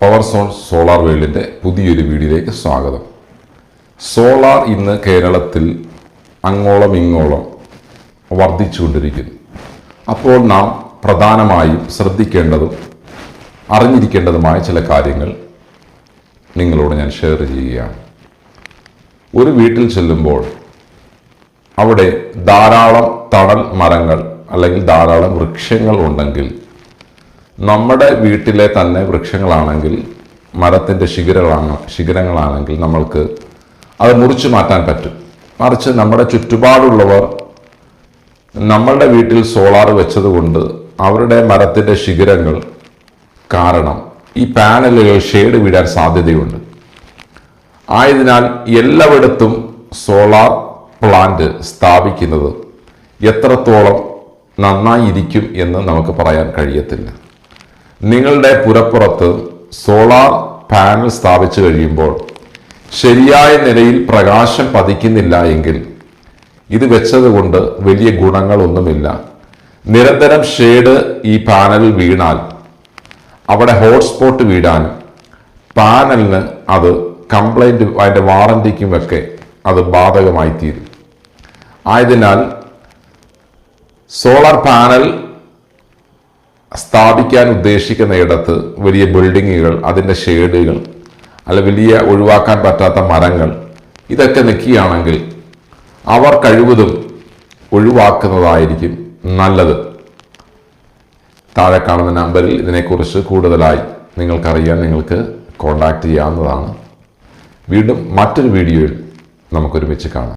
Power zone solar വേൾഡിന്റെ പുതിയൊരു വീഡിയോയിലേക്ക് സ്വാഗതം. സോളാർ ഇന്ന് കേരളത്തിൽ അങ്ങോളം ഇങ്ങോളം വർദ്ധിച്ചുകൊണ്ടിരിക്കുന്നു. അപ്പോൾ നാം പ്രധാനമായും ശ്രദ്ധിക്കേണ്ടതും അറിഞ്ഞിരിക്കേണ്ടതുമായ ചില കാര്യങ്ങൾ നിങ്ങളോട് ഞാൻ ഷെയർ ചെയ്യുകയാണ്. ഒരു വീട്ടിൽ ചെല്ലുമ്പോൾ അവിടെ ധാരാളം തണൽ മരങ്ങൾ അല്ലെങ്കിൽ ധാരാളം വൃക്ഷങ്ങൾ ഉണ്ടെങ്കിൽ നമ്മുടെ വീട്ടിലെ തന്നെ വൃക്ഷങ്ങളാണെങ്കിൽ മരത്തിന്റെ ശിഖരങ്ങളാണ് ശിഖരങ്ങളാണെങ്കിൽ നമ്മൾക്ക് അത് മുറിച്ചു മാറ്റാൻ പറ്റും. മറിച്ച് നമ്മുടെ ചുറ്റുപാടുള്ളവർ നമ്മളുടെ വീട്ടിൽ സോളാർ വെച്ചതുകൊണ്ട് അവരുടെ മരത്തിന്റെ ശിഖരങ്ങൾ കാരണം ഈ പാനലുകൾ ഷെയ്ഡ് വീഴാൻ സാധ്യതയുണ്ട്. ആയതിനാൽ എല്ലായിടത്തും സോളാർ പ്ലാന്റ് സ്ഥാപിക്കുന്നത് എത്രത്തോളം നന്നായിരിക്കും എന്ന് നമുക്ക് പറയാൻ കഴിയത്തില്ല. നിങ്ങളുടെ പുരപ്പുറത്ത് സോളാർ പാനൽ സ്ഥാപിച്ചു കഴിയുമ്പോൾ ശരിയായ നിലയിൽ പ്രകാശം പതിക്കുന്നില്ല എങ്കിൽ ഇത് വെച്ചതുകൊണ്ട് വലിയ ഗുണങ്ങളൊന്നുമില്ല. നിരന്തരം ഷെയ്ഡ് ഈ പാനലിൽ വീണാൽ അവിടെ ഹോട്ട്സ്പോട്ട് വീടാൻ പാനലിന് അത് കംപ്ലൈന്റ് അതിന്റെ വാറന്റിക്കുമൊക്കെ അത് ബാധകമായി തീരും ആയതിനാൽ സോളാർ പാനൽ സ്ഥാപിക്കാൻ ഉദ്ദേശിക്കുന്ന ഇടത്ത് വലിയ ബിൽഡിങ്ങുകൾ അതിന്റെ ഷേഡുകൾ അല്ല വലിയ ഒഴിവാക്കാൻ പറ്റാത്ത മരങ്ങൾ ഇതൊക്കെ നിൽക്കുകയാണെങ്കിൽ അവർ കഴിവതും ഒഴിവാക്കുന്നതായിരിക്കും നല്ലത്. താഴെ കാണുന്ന നമ്പറിൽ ഇതിനെക്കുറിച്ച് കൂടുതലായി നിങ്ങൾക്കറിയാൻ നിങ്ങൾക്ക് കോൺടാക്റ്റ് ചെയ്യാവുന്നതാണ്. വീണ്ടും മറ്റൊരു വീഡിയോയിൽ നമുക്കൊരുമിച്ച് കാണാം.